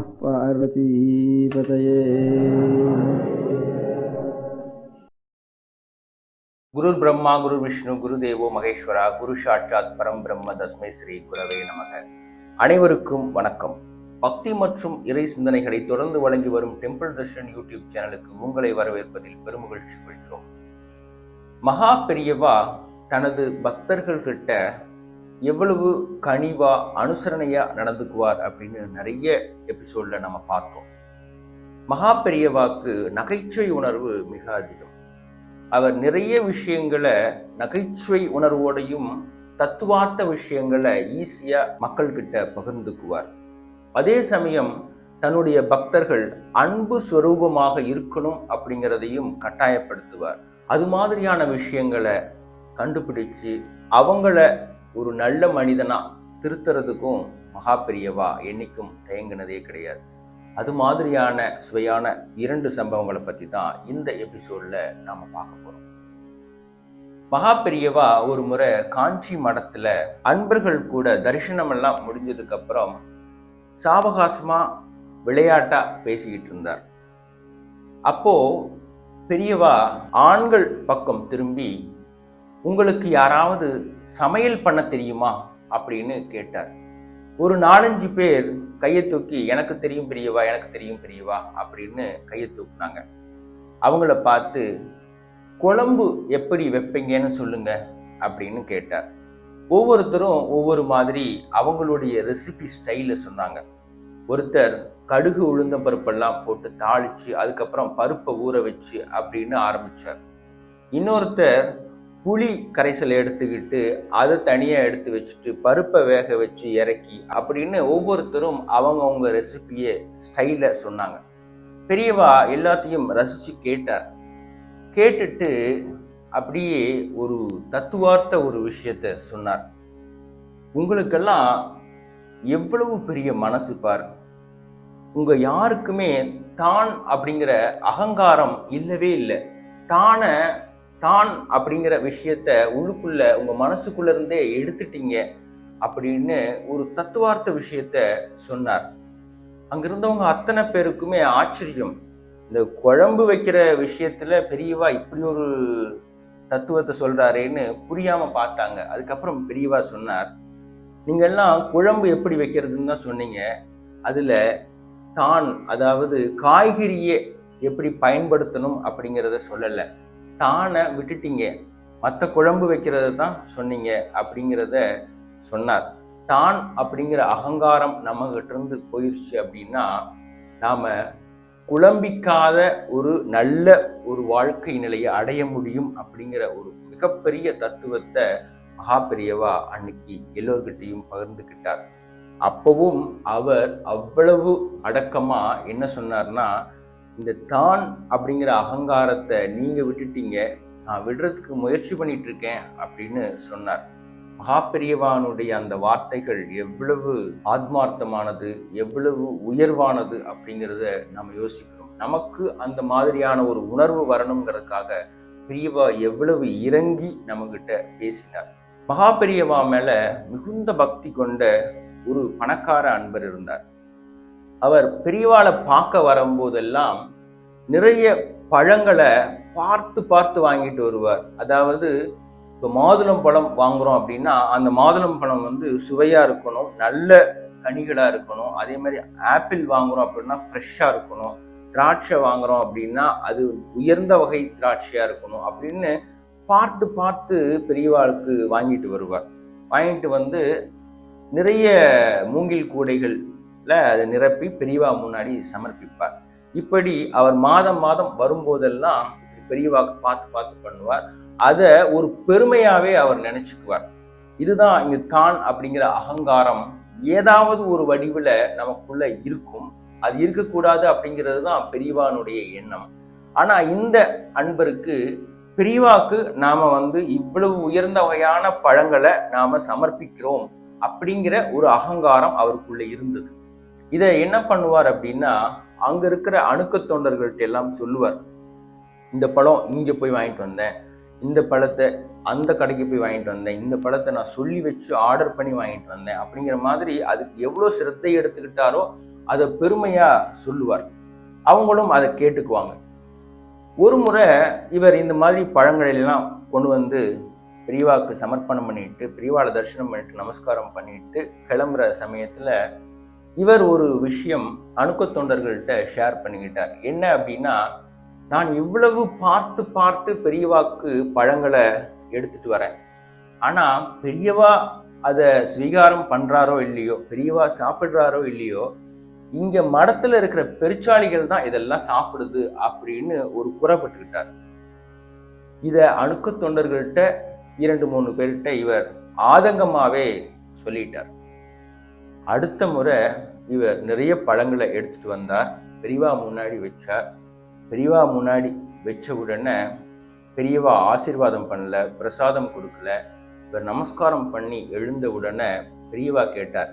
நம பார்வதீபதயே குரு பிரம்மா குரு விஷ்ணு குரு தேவோ மகேஸ்வரா குரு சாட்சாத் பரம் பிரம்ம தஸ்மை ஸ்ரீ குரவே நமக அனைவருக்கும் வணக்கம். பக்தி மற்றும் இறை சிந்தனைகளை தொடர்ந்து வழங்கி வரும் டெம்பிள் தர்ஷன் யூடியூப் சேனலுக்கு உங்களை வரவேற்பதில் பெருமகிழ்ச்சி கொள்கிறோம். மகா பெரியவா தனது பக்தர்கள்கிட்ட எவ்வளவு கனிவாக அனுசரணையாக நடந்துக்குவார் அப்படின்னு நிறைய எபிசோடில் நம்ம பார்த்தோம். மகா பெரியவாக்கு நகைச்சுவை உணர்வு மிக அதிகம். அவர் நிறைய விஷயங்களை நகைச்சுவை உணர்வோடையும் தத்துவார்த்த விஷயங்களை ஈஸியாக மக்கள்கிட்ட பகிர்ந்துக்குவார். அதே சமயம் தன்னுடைய பக்தர்கள் அன்பு ஸ்வரூபமாக இருக்கணும் அப்படிங்கிறதையும் கட்டாயப்படுத்துவார். அது மாதிரியான விஷயங்களை கண்டுபிடிச்சு அவங்கள ஒரு நல்ல மனிதனா திருத்துறதுக்கும் மகா பெரியவா என்னைக்கும் தயங்கினதே கிடையாது. அது மாதிரியான சுவையான இரண்டு சம்பவங்களை பற்றி தான் இந்த எபிசோட்ல நாம பார்க்க போகிறோம் மகா பெரியவா ஒரு முறை காஞ்சி மடத்துல அன்பர்கள் கூட தரிசனம் எல்லாம் சாவகாசமாக விளையாட்டாக சாவகாசமா விளையாட்டா பேசிக்கிட்டு இருந்தார். அப்போ பெரியவா ஆண்கள் பக்கம் திரும்பி உங்களுக்கு யாராவது சமையல் பண்ண தெரியுமா அப்படின்னு கேட்டார். ஒரு நாலஞ்சு பேர் கையை தூக்கி எனக்கு தெரியும் பெரியவா எனக்கு தெரியும் பெரியவா அப்படின்னு கையை தூக்குனாங்க. அவங்கள பார்த்து குழம்பு எப்படி வைப்பீங்கன்னு சொல்லுங்க அப்படின்னு கேட்டார். ஒவ்வொருத்தரும் ஒவ்வொரு மாதிரி அவங்களுடைய ரெசிபி ஸ்டைலில் சொன்னாங்க. ஒருத்தர் கடுகு உளுந்த பருப்பெல்லாம் போட்டு தாளிச்சு அதுக்கப்புறம் பருப்பை ஊற வச்சு அப்படின்னு ஆரம்பிச்சார். இன்னொருத்தர் புளி கரைசல் எடுத்துக்கிட்டு அதை தனியாக எடுத்து வச்சுட்டு பருப்பை வேக வச்சு இறக்கி அப்படின்னு ஒவ்வொருத்தரும் அவங்கவுங்க ரெசிபியை ஸ்டைலில் சொன்னாங்க. பெரியவா எல்லாத்தையும் ரசித்து கேட்டார். கேட்டுட்டு அப்படியே ஒரு தத்துவார்த்த ஒரு விஷயத்த சொன்னார். உங்களுக்கெல்லாம் எவ்வளவு பெரிய மனசு பாரு உங்கள் யாருக்குமே தான் அப்படிங்கிற அகங்காரம் இல்லவே இல்லை. தானை தான் அப்படிங்கிற விஷயத்த உள்ளுக்குள்ள உங்க மனசுக்குள்ள இருந்தே எடுத்துட்டீங்க அப்படின்னு ஒரு தத்துவார்த்த விஷயத்த சொன்னார். அங்கிருந்தவங்க அத்தனை பேருக்குமே ஆச்சரியம். இந்த குழம்பு வைக்கிற விஷயத்துல பெரியவா இப்படி ஒரு தத்துவத்தை சொல்றாரேன்னு புரியாம பார்த்தாங்க. அதுக்கப்புறம் பெரியவா சொன்னார் நீங்க எல்லாம் குழம்பு எப்படி வைக்கிறதுன்னு தான் சொன்னீங்க. அதுல தான் அதாவது காய்கறியை எப்படி பயன்படுத்தணும் அப்படிங்கிறத சொல்லலை. தானை விட்டுட்டீங்க. மற்ற குழம்பு வைக்கிறத தான் சொன்னீங்க அப்படிங்கிறத சொன்னார். தான் அப்படிங்கிற அகங்காரம் நம்மகிட்ட இருந்து போயிடுச்சு அப்படின்னா நாம் குழம்பிக்காத ஒரு நல்ல ஒரு வாழ்க்கை நிலையை அடைய முடியும் அப்படிங்கிற ஒரு மிகப்பெரிய தத்துவத்தை மகாபெரியவா அன்னைக்கு எல்லோர்கிட்டையும் பகிர்ந்துக்கிட்டார். அப்பவும் அவர் அவ்வளவு அடக்கமாக என்ன சொன்னார்னா இந்த தான் அப்படிங்கிற அகங்காரத்தை நீங்க விட்டுட்டீங்க நான் விடுறதுக்கு முயற்சி பண்ணிட்டு இருக்கேன் அப்படின்னு சொன்னார். மகாபெரியவானுடைய அந்த வார்த்தைகள் எவ்வளவு ஆத்மார்த்தமானது எவ்வளவு உயர்வானது அப்படிங்கிறத நம்ம யோசிக்கிறோம். நமக்கு அந்த மாதிரியான ஒரு உணர்வு வரணுங்கிறதுக்காக பெரியவா எவ்வளவு இறங்கி நம்மகிட்ட பேசினார். மகாபெரியவா மேல மிகுந்த பக்தி கொண்ட ஒரு பணக்கார அன்பர் இருந்தார். அவர் பெரியவாளை பார்க்க வரும்போதெல்லாம் நிறைய பழங்களை பார்த்து பார்த்து வாங்கிட்டு வருவார். அதாவது இப்போ மாதுளம் பழம் வாங்குறோம் அப்படின்னா அந்த மாதுளம் பழம் வந்து சுவையாக இருக்கணும் நல்ல கனிகளாக இருக்கணும். அதே மாதிரி ஆப்பிள் வாங்குறோம் அப்படின்னா ஃப்ரெஷ்ஷாக இருக்கணும். திராட்சை வாங்குறோம் அப்படின்னா அது உயர்ந்த வகை திராட்சையாக இருக்கணும் அப்படின்னு பார்த்து பார்த்து பெரியவாளுக்கு வாங்கிட்டு வருவார். வாங்கிட்டு வந்து நிறைய மூங்கில் கூடைகள் அதை நிரப்பி பெரியவா முன்னாடி சமர்ப்பிப்பார். இப்படி அவர் மாதம் மாதம் வரும்போதெல்லாம் பெரியவாக்கு பார்த்து பார்த்து பண்ணுவார். அதை ஒரு பெருமையாவே அவர் நினைச்சுக்குவார். இதுதான் இங்க தான் அப்படிங்கிற அகங்காரம். ஏதாவது ஒரு வடிவில் நமக்குள்ள இருக்கும். அது இருக்கக்கூடாது அப்படிங்கிறது தான் பெரியவானுடைய எண்ணம். ஆனா இந்த அன்பருக்கு பெரியவாக்கு நாம வந்து இவ்வளவு உயர்ந்த வகையான பழங்களை நாம சமர்ப்பிக்கிறோம் அப்படிங்கிற ஒரு அகங்காரம் அவருக்குள்ள இருந்தது. இதை என்ன பண்ணுவார் அப்படின்னா அங்க இருக்கிற அணுக்க தொண்டர்கள்ட்ட எல்லாம் சொல்லுவார். இந்த பழம் இங்க போய் வாங்கிட்டு வந்தேன். இந்த பழத்தை அந்த கடைக்கு போய் வாங்கிட்டு வந்தேன். இந்த பழத்தை நான் சொல்லி வச்சு ஆர்டர் பண்ணி வாங்கிட்டு வந்தேன். அப்படிங்கிற மாதிரி அதுக்கு எவ்வளோ சிரத்தை எடுத்துக்கிட்டாரோ அதை பெருமையா சொல்லுவார். அவங்களும் அதை கேட்டுக்குவாங்க. ஒரு முறை இவர் இந்த மாதிரி பழங்களெல்லாம் கொண்டு வந்து பெரியவாக்கு சமர்ப்பணம் பண்ணிட்டு பிரிவாவில் தரிசனம் பண்ணிட்டு நமஸ்காரம் பண்ணிட்டு கிளம்புற சமயத்தில் இவர் ஒரு விஷயம் அணுக்க தொண்டர்கள்ட்ட ஷேர் பண்ணிக்கிட்டார். என்ன அப்படின்னா நான் இவ்வளவு பார்த்து பார்த்து பெரியவாக்கு பழங்களை எடுத்துட்டு வரேன். ஆனால் பெரியவா அதை ஸ்வீகாரம் பண்ணுறாரோ இல்லையோ பெரியவா சாப்பிட்றாரோ இல்லையோ இங்கே மடத்தில் இருக்கிற பெருச்சாளிகள் தான் இதெல்லாம் சாப்பிடுது அப்படின்னு ஒரு குறப்பட்டுக்கிட்டார் இதை அணுக்க தொண்டர்கள்ட்ட இரண்டு மூணு பேர்கிட்ட இவர் ஆதங்கமாகவே சொல்லிட்டார். அடுத்த முறை இவர் நிறைய பழங்களை எடுத்துட்டு வந்தார். பெரியவா முன்னாடி வச்சார். பெரியவா முன்னாடி வச்ச உடனே பெரியவா ஆசீர்வாதம் பண்ணல பிரசாதம் கொடுக்கல. இவர் நமஸ்காரம் பண்ணி எழுந்த உடனே பெரியவா கேட்டார்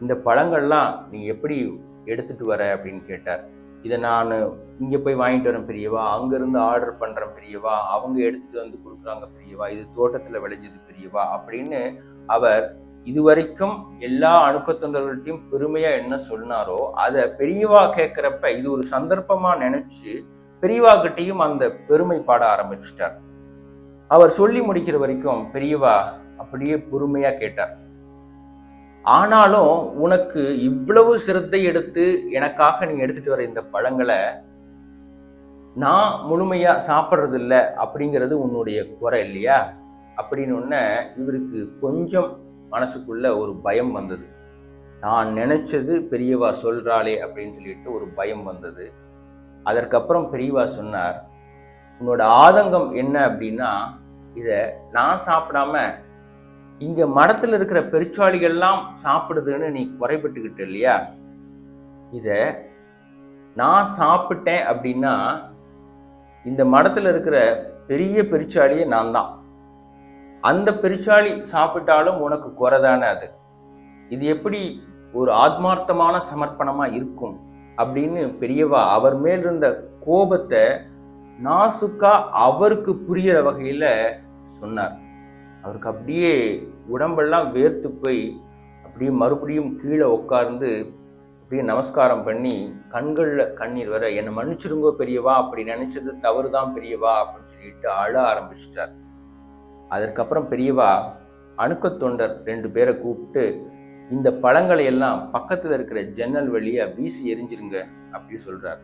இந்த பழங்கள்லாம் நீ எப்படி எடுத்துட்டு வர? அப்படின்னு கேட்டார். இதை நான் இங்கே போய் வாங்கிட்டு வரேன் பெரியவா அங்கேருந்து ஆர்டர் பண்ணுறேன் பெரியவா அவங்க எடுத்துகிட்டு வந்து கொடுக்குறாங்க பெரியவா இது தோட்டத்தில் விளைஞ்சது பெரியவா அப்படின்னு அவர் இதுவரைக்கும் எல்லா அணுக்கத்தொண்டர்கள்ட்டையும் பெருமையா என்ன சொன்னாரோ அதை பெரியவா கேட்கிறப்ப இது ஒரு சந்தர்ப்பமா நினைச்சு பெரியவா கிட்டையும் அந்த பெருமை பாட ஆரம்பிச்சிட்டார். அவர் சொல்லி முடிக்கிற வரைக்கும் பெரியவா அப்படியே பொறுமையா கேட்டார். ஆனாலும் உனக்கு இவ்வளவு சிரத்தை எடுத்து எனக்காக நீ எடுத்துட்டு வர இந்த பழங்களை நான் முழுமையா சாப்பிட்றது இல்லை அப்படிங்கிறது உன்னுடைய குறை இல்லையா? அப்படின்னு உடனே இவருக்கு கொஞ்சம் மனசுக்குள்ள ஒரு பயம் வந்தது. நான் நினைச்சது பெரியவா சொல்றாளே அப்படின்னு சொல்லிட்டு ஒரு பயம் வந்தது. அதற்கப்புறம் பெரியவா சொன்னார் உன்னோட ஆதங்கம் என்ன அப்படின்னா இதை நான் சாப்பிடாம இங்க மடத்துல இருக்கிற பெருச்சாளிகள்லாம் சாப்பிடுதுன்னு நீ குறைபட்டுக்கிட்ட இல்லையா? இத நான் சாப்பிட்டேன் அப்படின்னா இந்த மடத்துல இருக்கிற பெரிய பெருச்சாளியே நான் தான். அந்த பெருசாளி சாப்பிட்டாலும் உனக்கு குறைதானே அது? இது எப்படி ஒரு ஆத்மார்த்தமான சமர்ப்பணமா இருக்கும் அப்படின்னு பெரியவா அவர் மேல் இருந்த கோபத்தை நாசுக்கா அவருக்கு புரியிற வகையில சொன்னார். அவருக்கு அப்படியே உடம்பெல்லாம் வேர்த்து போய் அப்படியே மறுபடியும் கீழே உட்கார்ந்து அப்படியே நமஸ்காரம் பண்ணி கண்களில் கண்ணீர் வர என்னை மன்னிச்சிருங்கோ பெரியவா அப்படி நினைச்சது தவறுதான் பெரியவா அப்படின்னு சொல்லிட்டு அழ ஆரம்பிச்சிட்டார். அதற்கப்புறம் பெரியவா அணுக்க தொண்டர் ரெண்டு பேரை கூப்பிட்டு இந்த பழங்களை எல்லாம் பக்கத்தில் இருக்கிற ஜன்னல் வழியாக வீசி எரிஞ்சிருங்க அப்படி சொல்கிறார்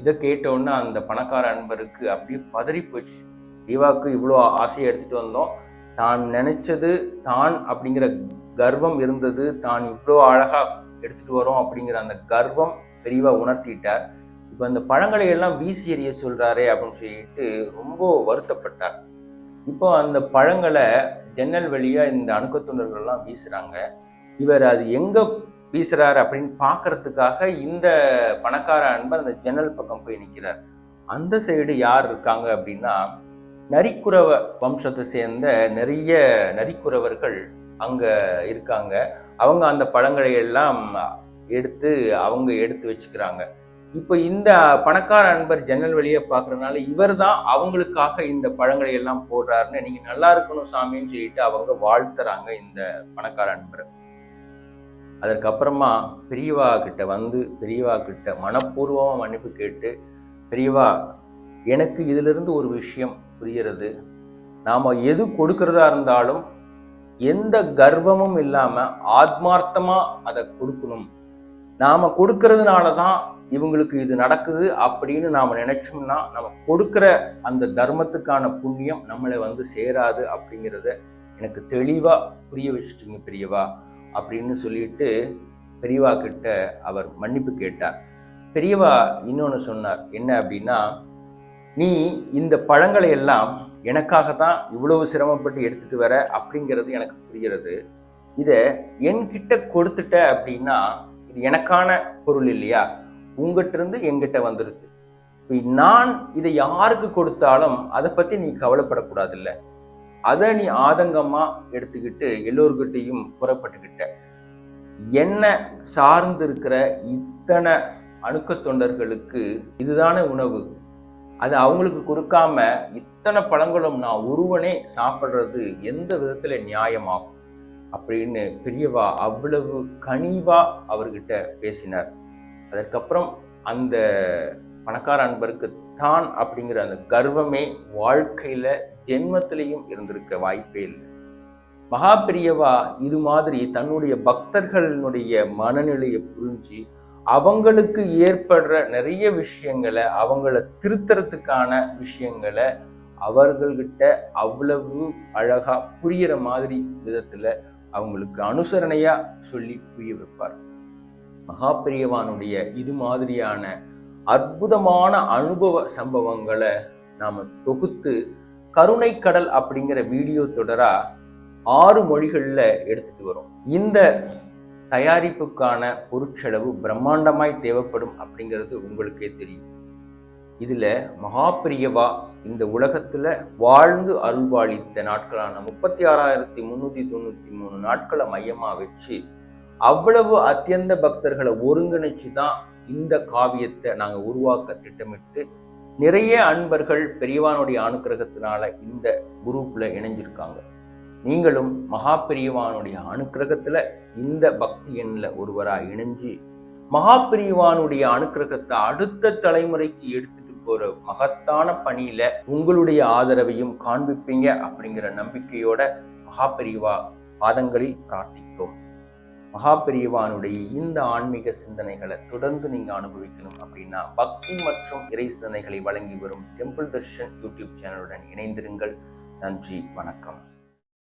இதை கேட்டவுடனே அந்த பணக்கார அன்பருக்கு அப்படியே பதறி போச்சு. தீவாக்கு இவ்வளோ ஆசையை எடுத்துகிட்டு வந்தோம். தான் நினைச்சது தான் அப்படிங்கிற கர்வம் இருந்தது. தான் இவ்வளோ அழகாக எடுத்துகிட்டு வரோம் அப்படிங்கிற அந்த கர்வம் பெரியவா உணர்த்திட்டார். இப்போ அந்த பழங்களை எல்லாம் வீசி எறிய சொல்கிறாரே அப்படின்னு சொல்லிட்டு ரொம்ப வருத்தப்பட்டார். இப்போ அந்த பழங்களை ஜன்னல் வழியா இந்த அணுக்கத்துணர்கள் எல்லாம் வீசுறாங்க. இவர் அது எங்க வீசுறாரு அப்படின்னு பார்க்கறதுக்காக இந்த பணக்கார அன்பர் அந்த ஜன்னல் பக்கம் போய் நிற்கிறார் அந்த சைடு யார் இருக்காங்க அப்படின்னா நரிக்குறவ வம்சத்தை சேர்ந்த நிறைய நரிக்குறவர்கள் அங்க இருக்காங்க. அவங்க அந்த பழங்களை எல்லாம் எடுத்து அவங்க எடுத்து வச்சுக்கிறாங்க. இப்போ இந்த பணக்கார அன்பர் ஜன்னல் வழியை பார்க்கறதுனால இவர் தான் அவங்களுக்காக இந்த பழங்களை எல்லாம் போடுறாருன்னு நீங்க நல்லா இருக்கணும் சாமின்னு சொல்லிட்டு அவங்க வாழ்த்துறாங்க இந்த பணக்கார அன்பர் அதற்கப்புறமா பெரியவா கிட்ட வந்து பெரியவா கிட்ட மனப்பூர்வமா மன்னிப்பு கேட்டு பெரியவா எனக்கு இதிலிருந்து ஒரு விஷயம் புரிகிறது. நாம எது கொடுக்கறதா இருந்தாலும் எந்த கர்வமும் இல்லாம ஆத்மார்த்தமா அதை கொடுக்கணும். நாம கொடுக்கறதுனால தான் இவங்களுக்கு இது நடக்குது அப்படின்னு நாம் நினைச்சோம்னா நம்ம கொடுக்குற அந்த தர்மத்துக்கான புண்ணியம் நம்மளை வந்து சேராது அப்படிங்கிறத எனக்கு தெளிவாக புரிய வச்சுட்டீங்க பெரியவா அப்படின்னு சொல்லிட்டு பெரியவா கிட்ட அவர் மன்னிப்பு கேட்டார். பெரியவா இன்னொன்று சொன்னார். என்ன அப்படின்னா நீ இந்த பழங்களை எல்லாம் எனக்காக தான் இவ்வளவு சிரமப்பட்டு எடுத்துட்டு வர அப்படிங்கிறது எனக்கு புரிகிறது. இதை என்கிட்ட கொடுத்துட்ட அப்படின்னா இது எனக்கான பொருள் இல்லையா? உங்ககிட்ட இருந்து எங்கிட்ட வந்துருது நான் இதை யாருக்கு கொடுத்தாலும் அதை பத்தி நீ கவலைப்படக்கூடாது இல்ல அதை நீ ஆதங்கமா எடுத்துக்கிட்டு எல்லோர்கிட்டையும் புறப்பட்டுக்கிட்ட. என்ன சார்ந்து இருக்கிற இத்தனை அணுக்க தொண்டர்களுக்கு இதுதானே உணவு. அது அவங்களுக்கு கொடுக்காம இத்தனை பழங்களும் நான் ஒருவனே சாப்பிட்றது எந்த விதத்துல நியாயமாகும்? அப்படின்னு பெரியவா அவ்வளவு கனிவா அவர்கிட்ட பேசினார். அதற்கப்புறம் அந்த பணக்கார அன்பருக்கு தான் அப்படிங்கிற அந்த கர்வமே வாழ்க்கையில ஜென்மத்திலையும் இருந்திருக்க வாய்ப்பே இல்லை. மகா பெரியவா இது மாதிரி தன்னுடைய பக்தர்களினுடைய மனநிலையை புரிஞ்சு அவங்களுக்கு ஏற்படுற நிறைய விஷயங்களை அவங்கள திருத்தறதுக்கான விஷயங்களை அவர்கள்கிட்ட அவ்வளவு அழகா புரியிற மாதிரி விதத்துல அவங்களுக்கு அனுசரணையா சொல்லி புரிய வைப்பார். மகாபெரியவானுடைய இது மாதிரியான அற்புதமான அனுபவ சம்பவங்களை நாம் தொகுத்து கருணை கடல் அப்படிங்கிற வீடியோ தொடரா ஆறு மொழிகள்ல எடுத்துட்டு வரோம். இந்த தயாரிப்புக்கான பொருட்செலவு பிரம்மாண்டமாய் தேவைப்படும் அப்படிங்கிறது உங்களுக்கே தெரியும். இதுல மகாபிரியவா இந்த உலகத்துல வாழ்ந்து அருள்வாளித்த நாட்களான முப்பத்தி ஆறாயிரத்தி முன்னூத்தி தொண்ணூத்தி மூணு நாட்களை மையமா வச்சு அவ்வளவு அத்தியந்த பக்தர்களை ஒருங்கிணைச்சு தான் இந்த காவியத்தை நாங்க உருவாக்க திட்டமிட்டு நிறைய அன்பர்கள் பெரியவானுடைய அனுக்கிரகத்தினால இந்த குரூப்ல இணைஞ்சிருக்காங்க. நீங்களும் மகா பெரியவானுடைய அனுக்கிரகத்துல இந்த பக்தி எண்ணில் ஒருவரா இணைஞ்சு மகா பெரியவானுடைய அனுக்கிரகத்தை அடுத்த தலைமுறைக்கு எடுத்துட்டு போற மகத்தான பணியில உங்களுடைய ஆதரவையும் காண்பிப்பீங்க அப்படிங்கிற நம்பிக்கையோட மகா பெரியவா பாதங்களில் பிரார்த்திக்கும் மகாபெரியவானுடைய இந்த ஆன்மீக சிந்தனைகளை தொடர்ந்து நீங்க அனுபவிக்கணும் அப்படின்னா பக்தி மற்றும் இறை சிந்தனைகளை வழங்கி வரும் டெம்பிள் தர்ஷன் யூடியூப் சேனலுடன் இணைந்திருங்கள். நன்றி வணக்கம்.